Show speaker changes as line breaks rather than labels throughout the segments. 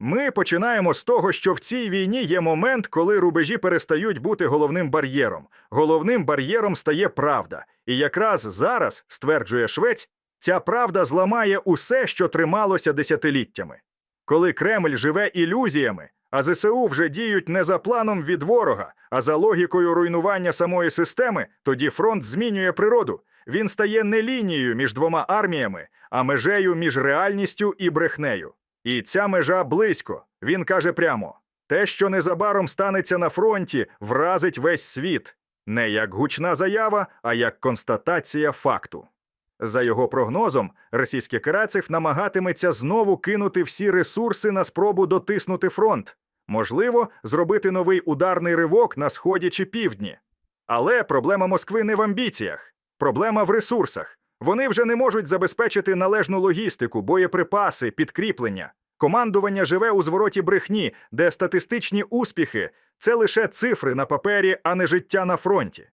Ми починаємо з того, що в цій війні є момент, коли рубежі перестають бути головним бар'єром. Головним бар'єром стає правда. І якраз зараз, стверджує Швець, ця правда зламає усе, що трималося десятиліттями. Коли Кремль живе ілюзіями, а ЗСУ вже діють не за планом від ворога, а за логікою руйнування самої системи, тоді фронт змінює природу. Він стає не лінією між двома арміями, а межею між реальністю і брехнею. І ця межа близько. Він каже прямо: те, що незабаром станеться на фронті, вразить весь світ, не як гучна заява, а як констатація факту. За його прогнозом, російський Карацев намагатиметься знову кинути всі ресурси на спробу дотиснути фронт, можливо, зробити новий ударний ривок на сході чи півдні. Але проблема Москви не в амбіціях, проблема в ресурсах. Вони вже не можуть забезпечити належну логістику, боєприпаси, підкріплення. Командування живе у звороті брехні, де статистичні успіхи це лише цифри на папері, а не життя на фронті.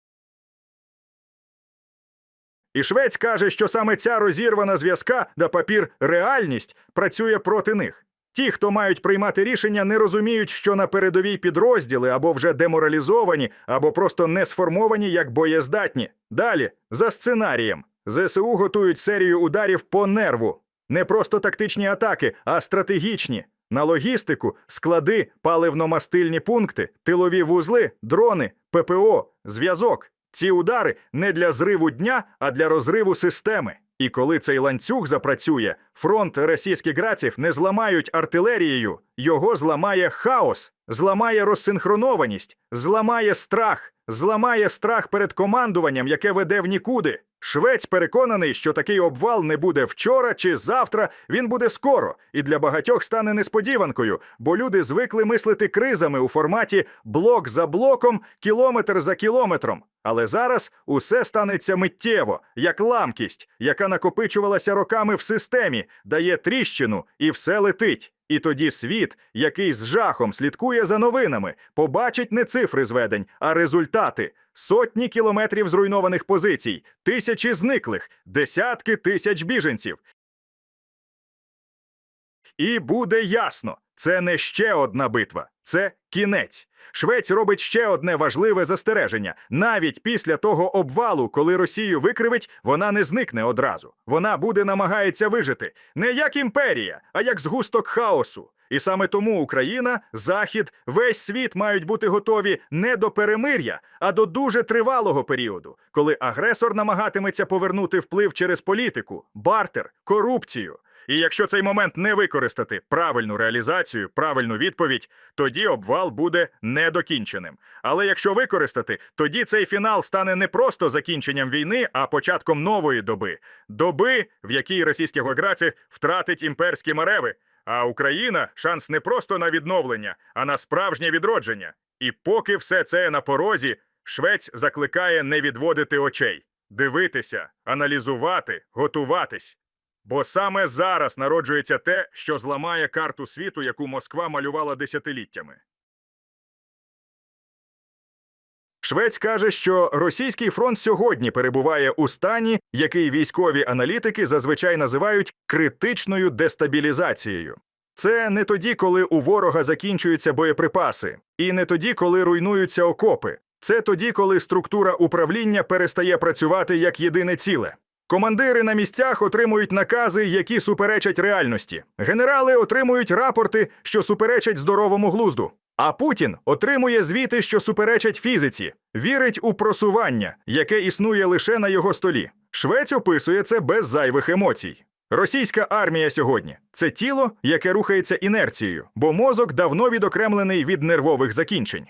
І Швець каже, що саме ця розірвана зв'язка на папір реальність працює проти них. Ті, хто мають приймати рішення, не розуміють, що на передовій підрозділи або вже деморалізовані, або просто не сформовані як боєздатні. Далі, за сценарієм, ЗСУ готують серію ударів по нерву. Не просто тактичні атаки, а стратегічні. На логістику, склади, паливно-мастильні пункти, тилові вузли, дрони, ППО, зв'язок. Ці удари не для зриву дня, а для розриву системи. І коли цей ланцюг запрацює, фронт російських граців не зламають артилерією, його зламає хаос, зламає розсинхронованість, зламає страх, зламає страх перед командуванням, яке веде в нікуди. Швець переконаний, що такий обвал не буде вчора чи завтра, він буде скоро, і для багатьох стане несподіванкою, бо люди звикли мислити кризами у форматі блок за блоком, кілометр за кілометром. Але зараз усе станеться миттєво, як ламкість, яка накопичувалася роками в системі, дає тріщину, і все летить. І тоді світ, який з жахом слідкує за новинами, побачить не цифри зведень, а результати. Сотні кілометрів зруйнованих позицій, тисячі зниклих, десятки тисяч біженців. І буде ясно, це не ще одна битва, це кінець. Швець робить ще одне важливе застереження. Навіть після того обвалу, коли Росію викривить, вона не зникне одразу. Вона буде намагається вижити не як імперія, а як згусток хаосу. І саме тому Україна, Захід, весь світ мають бути готові не до перемир'я, а до дуже тривалого періоду, коли агресор намагатиметься повернути вплив через політику, бартер, корупцію. І якщо цей момент не використати правильну реалізацію, правильну відповідь, тоді обвал буде недокінченим. Але якщо використати, тоді цей фінал стане не просто закінченням війни, а початком нової доби доби, в якій російські гограці втратить імперські мареви. А Україна шанс не просто на відновлення, а на справжнє відродження. І поки все це на порозі, Швець закликає не відводити очей, дивитися, аналізувати, готуватись. Бо саме зараз народжується те, що зламає карту світу, яку Москва малювала десятиліттями. Швець каже, що російський фронт сьогодні перебуває у стані, який військові аналітики зазвичай називають критичною дестабілізацією. Це не тоді, коли у ворога закінчуються боєприпаси, і не тоді, коли руйнуються окопи. Це тоді, коли структура управління перестає працювати як єдине ціле. Командири на місцях отримують накази, які суперечать реальності. Генерали отримують рапорти, що суперечать здоровому глузду. А Путін отримує звіти, що суперечать фізиці, вірить у просування, яке існує лише на його столі. Швець описує це без зайвих емоцій. Російська армія сьогодні це тіло, яке рухається інерцією, бо мозок давно відокремлений від нервових закінчень.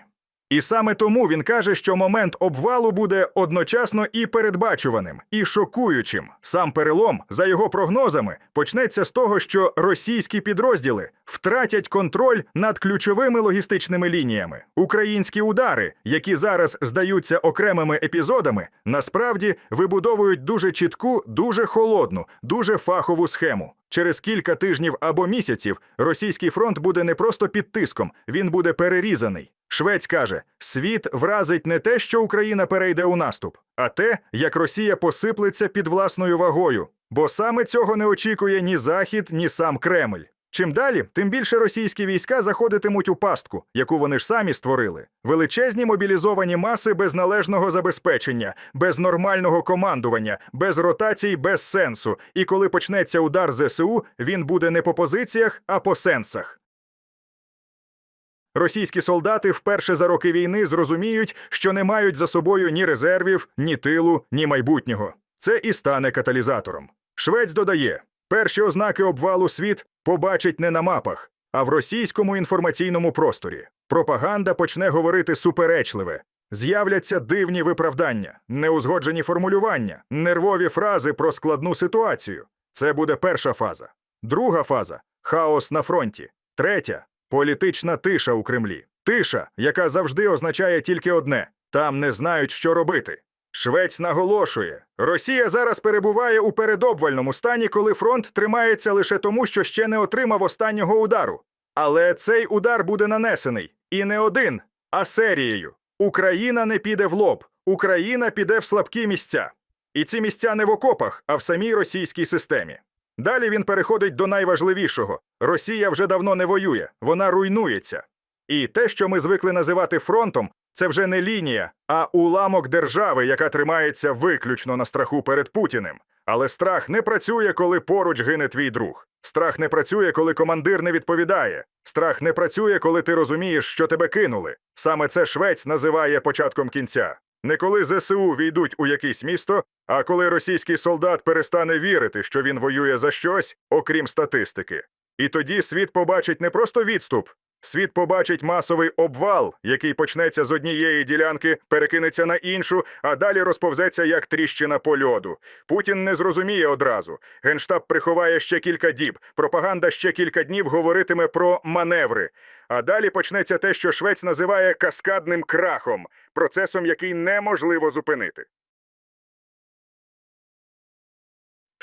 І саме тому він каже, що момент обвалу буде одночасно і передбачуваним, і шокуючим. Сам перелом, за його прогнозами, почнеться з того, що російські підрозділи втратять контроль над ключовими логістичними лініями. Українські удари, які зараз здаються окремими епізодами, насправді вибудовують дуже чітку, дуже холодну, дуже фахову схему. Через кілька тижнів або місяців російський фронт буде не просто під тиском, він буде перерізаний. Швець каже: світ вразить не те, що Україна перейде у наступ, а те, як Росія посиплеться під власною вагою. Бо саме цього не очікує ні Захід, ні сам Кремль. Чим далі, тим більше російські війська заходитимуть у пастку, яку вони ж самі створили. Величезні мобілізовані маси без належного забезпечення, без нормального командування, без ротацій, без сенсу. І коли почнеться удар ЗСУ, він буде не по позиціях, а по сенсах. Російські солдати вперше за роки війни зрозуміють, що не мають за собою ні резервів, ні тилу, ні майбутнього. Це і стане каталізатором. Швець додає: перші ознаки обвалу світ побачить не на мапах, а в російському інформаційному просторі. Пропаганда почне говорити суперечливе. З'являться дивні виправдання, неузгоджені формулювання, нервові фрази про складну ситуацію. Це буде перша фаза. Друга фаза хаос на фронті. Третя політична тиша у Кремлі. Тиша, яка завжди означає тільки одне: там не знають, що робити. Швець наголошує: Росія зараз перебуває у передобвальному стані, коли фронт тримається лише тому, що ще не отримав останнього удару. Але цей удар буде нанесений і не один, а серією. Україна не піде в лоб, Україна піде в слабкі місця. І ці місця не в окопах, а в самій російській системі. Далі він переходить до найважливішого: Росія вже давно не воює, вона руйнується. І те, що ми звикли називати фронтом, це вже не лінія, а уламок держави, яка тримається виключно на страху перед Путіним. Але страх не працює, коли поруч гине твій друг. Страх не працює, коли командир не відповідає. Страх не працює, коли ти розумієш, що тебе кинули. Саме це Швець називає початком кінця. Не коли ЗСУ війдуть у якесь місто, а коли російський солдат перестане вірити, що він воює за щось, окрім статистики. І тоді світ побачить не просто відступ, світ побачить масовий обвал, який почнеться з однієї ділянки, перекинеться на іншу, а далі розповзеться як тріщина по льоду. Путін не зрозуміє одразу. Генштаб приховає ще кілька діб. Пропаганда ще кілька днів говоритиме про маневри. А далі почнеться те, що Швець називає каскадним крахом, процесом, який неможливо зупинити.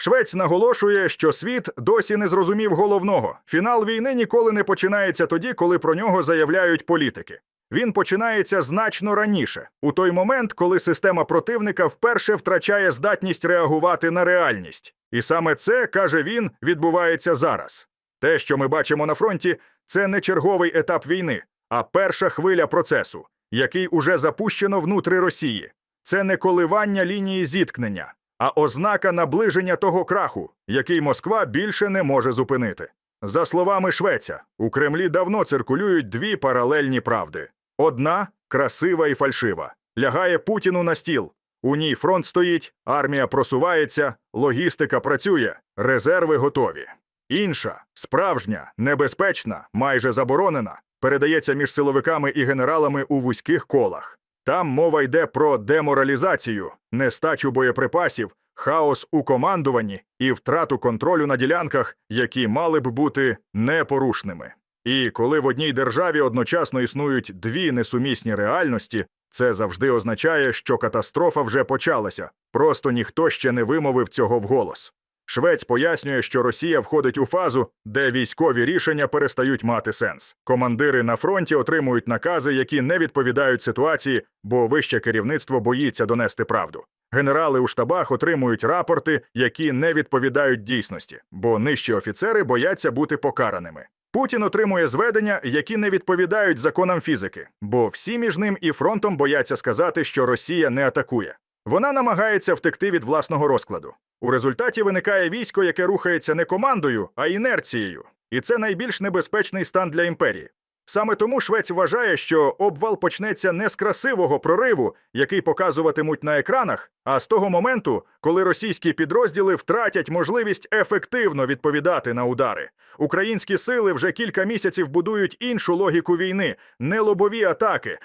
Швець наголошує, що світ досі не зрозумів головного. Фінал війни ніколи не починається тоді, коли про нього заявляють політики. Він починається значно раніше, у той момент, коли система противника вперше втрачає здатність реагувати на реальність. І саме це, каже він, відбувається зараз. Те, що ми бачимо на фронті, це не черговий етап війни, а перша хвиля процесу, який уже запущено внутри Росії. Це не коливання лінії зіткнення, а ознака наближення того краху, який Москва більше не може зупинити. За словами Швеця, у Кремлі давно циркулюють дві паралельні правди: одна красива і фальшива, лягає Путіну на стіл. У ній фронт стоїть, армія просувається, логістика працює, резерви готові. Інша, справжня, небезпечна, майже заборонена, передається між силовиками і генералами у вузьких колах. Там мова йде про деморалізацію, нестачу боєприпасів, хаос у командуванні і втрату контролю на ділянках, які мали б бути непорушними. І коли в одній державі одночасно існують дві несумісні реальності, це завжди означає, що катастрофа вже почалася, просто ніхто ще не вимовив цього вголос. Швець пояснює, що Росія входить у фазу, де військові рішення перестають мати сенс. Командири на фронті отримують накази, які не відповідають ситуації, бо вище керівництво боїться донести правду. Генерали у штабах отримують рапорти, які не відповідають дійсності, бо нижчі офіцери бояться бути покараними. Путін отримує зведення, які не відповідають законам фізики, бо всі між ним і фронтом бояться сказати, що Росія не атакує. Вона намагається втекти від власного розкладу. У результаті виникає військо, яке рухається не командою, а інерцією. І це найбільш небезпечний стан для імперії. Саме тому Швець вважає, що обвал почнеться не з красивого прориву, який показуватимуть на екранах, а з того моменту, коли російські підрозділи втратять можливість ефективно відповідати на удари. Українські сили вже кілька місяців будують іншу логіку війни, не лобові атаки,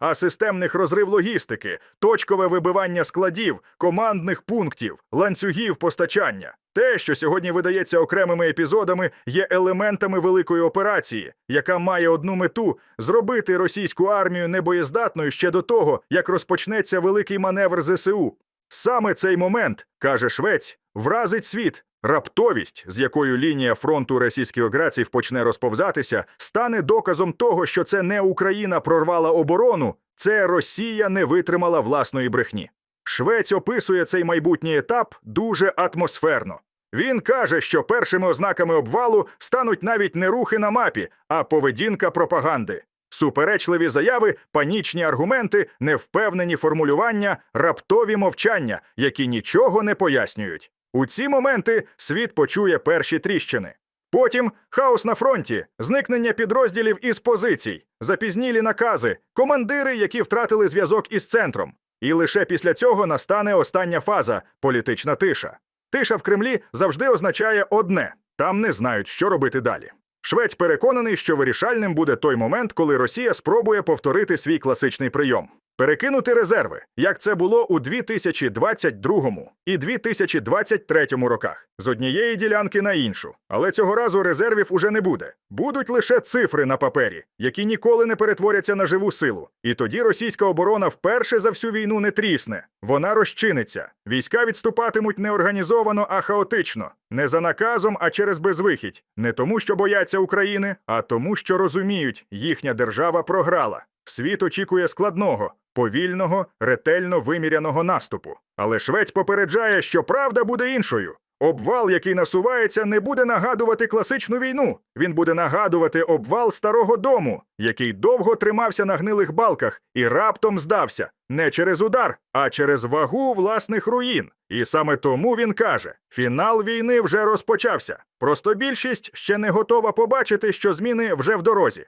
а системних розрив логістики, точкове вибивання складів, командних пунктів, ланцюгів постачання. Те, що сьогодні видається окремими епізодами, є елементами великої операції, яка має одну мету зробити російську армію небоєздатною ще до того, як розпочнеться великий маневр ЗСУ. Саме цей момент, каже Швець, вразить світ. Раптовість, з якою лінія фронту російських агресів почне розповзатися, стане доказом того, що це не Україна прорвала оборону, це Росія не витримала власної брехні. Швець описує цей майбутній етап дуже атмосферно. Він каже, що першими ознаками обвалу стануть навіть не рухи на мапі, а поведінка пропаганди. Суперечливі заяви, панічні аргументи, невпевнені формулювання, раптові мовчання, які нічого не пояснюють. У ці моменти світ почує перші тріщини. Потім хаос на фронті, зникнення підрозділів із позицій, запізнілі накази, командири, які втратили зв'язок із центром. І лише після цього настане остання фаза політична тиша. Тиша в Кремлі завжди означає одне там не знають, що робити далі. Швець переконаний, що вирішальним буде той момент, коли Росія спробує повторити свій класичний прийом. Перекинути резерви, як це було у 2022 і 2023 роках, з однієї ділянки на іншу. Але цього разу резервів уже не буде. Будуть лише цифри на папері, які ніколи не перетворяться на живу силу. І тоді російська оборона вперше за всю війну не трісне. Вона розчиниться. Війська відступатимуть не організовано, а хаотично, не за наказом, а через безвихідь. Не тому, що бояться України, а тому, що розуміють, їхня держава програла. Світ очікує складного, повільного, ретельно виміряного наступу. Але Швець попереджає, що правда буде іншою. Обвал, який насувається, не буде нагадувати класичну війну. Він буде нагадувати обвал старого дому, який довго тримався на гнилих балках і раптом здався не через удар, а через вагу власних руїн. І саме тому він каже: фінал війни вже розпочався. Просто більшість ще не готова побачити, що зміни вже в дорозі.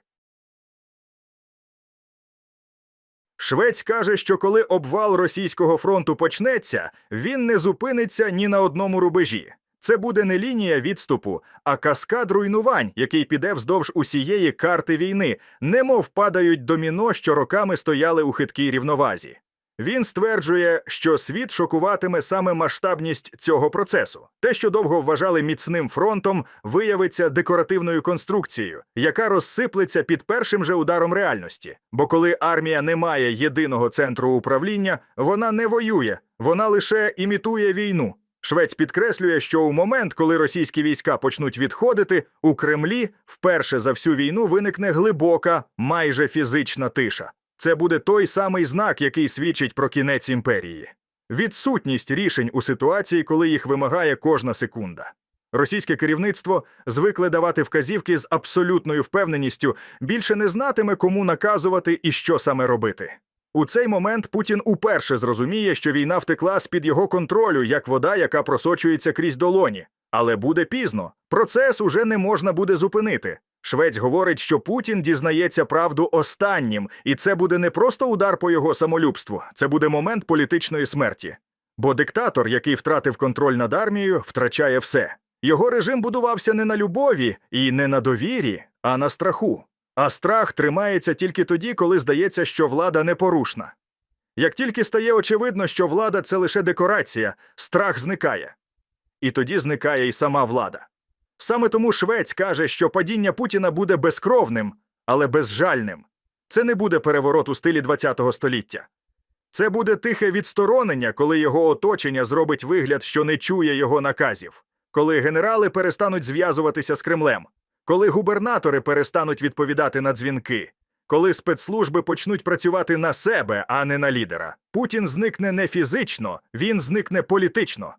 Швець каже, що коли обвал російського фронту почнеться, він не зупиниться ні на одному рубежі. Це буде не лінія відступу, а каскад руйнувань, який піде вздовж усієї карти війни, немов падають доміно, що роками стояли у хиткій рівновазі. Він стверджує, що світ шокуватиме саме масштабність цього процесу. Те, що довго вважали міцним фронтом, виявиться декоративною конструкцією, яка розсиплеться під першим же ударом реальності. Бо коли армія не має єдиного центру управління, вона не воює, вона лише імітує війну. Швець підкреслює, що у момент, коли російські війська почнуть відходити, у Кремлі вперше за всю війну виникне глибока, майже фізична тиша. Це буде той самий знак, який свідчить про кінець імперії. Відсутність рішень у ситуації, коли їх вимагає кожна секунда. Російське керівництво звикле давати вказівки з абсолютною впевненістю, більше не знатиме, кому наказувати і що саме робити. У цей момент Путін уперше зрозуміє, що війна втекла з-під його контролю, як вода, яка просочується крізь долоні. Але буде пізно. Процес уже не можна буде зупинити. Швець говорить, що Путін дізнається правду останнім, і це буде не просто удар по його самолюбству, це буде момент політичної смерті. Бо диктатор, який втратив контроль над армією, втрачає все. Його режим будувався не на любові і не на довірі, а на страху. А страх тримається тільки тоді, коли здається, що влада непорушна. Як тільки стає очевидно, що влада це лише декорація, страх зникає. І тоді зникає і сама влада. Саме тому Швець каже, що падіння Путіна буде безкровним, але безжальним. Це не буде переворот у стилі ХХ століття. Це буде тихе відсторонення, коли його оточення зробить вигляд, що не чує його наказів, коли генерали перестануть зв'язуватися з Кремлем, коли губернатори перестануть відповідати на дзвінки, коли спецслужби почнуть працювати на себе, а не на лідера. Путін зникне не фізично, він зникне політично.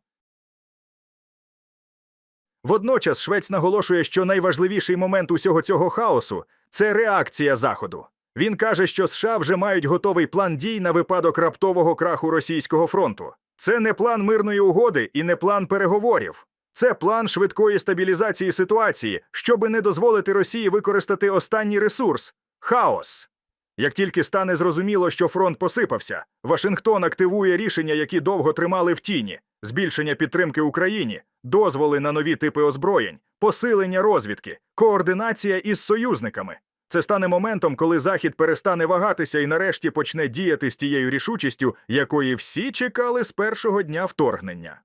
Водночас Швець наголошує, що найважливіший момент усього цього хаосу це реакція Заходу. Він каже, що США вже мають готовий план дій на випадок раптового краху російського фронту. Це не план мирної угоди і не план переговорів. Це план швидкої стабілізації ситуації, щоби не дозволити Росії використати останній ресурс хаос. Як тільки стане зрозуміло, що фронт посипався, Вашингтон активує рішення, які довго тримали в тіні: збільшення підтримки Україні, дозволи на нові типи озброєнь, посилення розвідки, координація із союзниками. Це стане моментом, коли Захід перестане вагатися і нарешті почне діяти з тією рішучістю, якої всі чекали з першого дня вторгнення.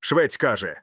Швець каже: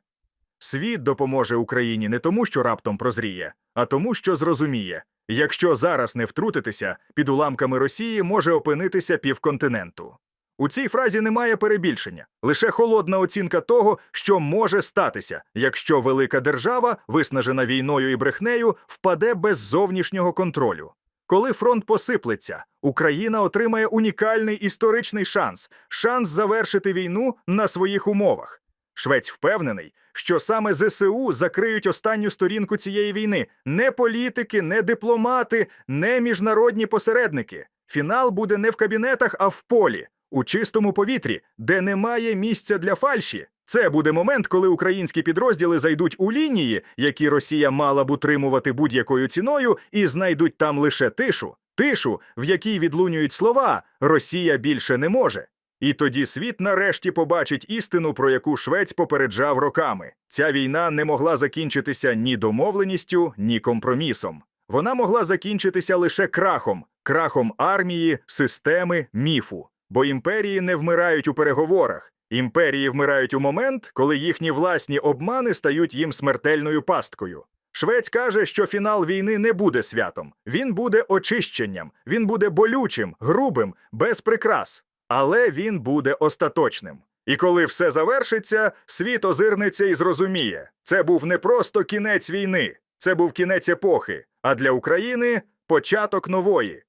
світ допоможе Україні не тому, що раптом прозріє, а тому, що зрозуміє. Якщо зараз не втрутитися, під уламками Росії може опинитися півконтиненту. У цій фразі немає перебільшення, лише холодна оцінка того, що може статися, якщо велика держава, виснажена війною і брехнею, впаде без зовнішнього контролю. Коли фронт посиплеться, Україна отримає унікальний історичний шанс шанс завершити війну на своїх умовах. Швець впевнений, що саме ЗСУ закриють останню сторінку цієї війни. Не політики, не дипломати, не міжнародні посередники. Фінал буде не в кабінетах, а в полі, у чистому повітрі, де немає місця для фальші. Це буде момент, коли українські підрозділи зайдуть у лінії, які Росія мала б утримувати будь-якою ціною, і знайдуть там лише тишу. Тишу, в якій відлунюють слова Росія більше не може. І тоді світ нарешті побачить істину, про яку Швець попереджав роками. Ця війна не могла закінчитися ні домовленістю, ні компромісом. Вона могла закінчитися лише крахом, крахом армії, системи, міфу. Бо імперії не вмирають у переговорах. Імперії вмирають у момент, коли їхні власні обмани стають їм смертельною пасткою. Швець каже, що фінал війни не буде святом. Він буде очищенням, він буде болючим, грубим, без прикрас. Але він буде остаточним. І коли все завершиться, світ озирнеться і зрозуміє: це був не просто кінець війни, це був кінець епохи, а для України початок нової.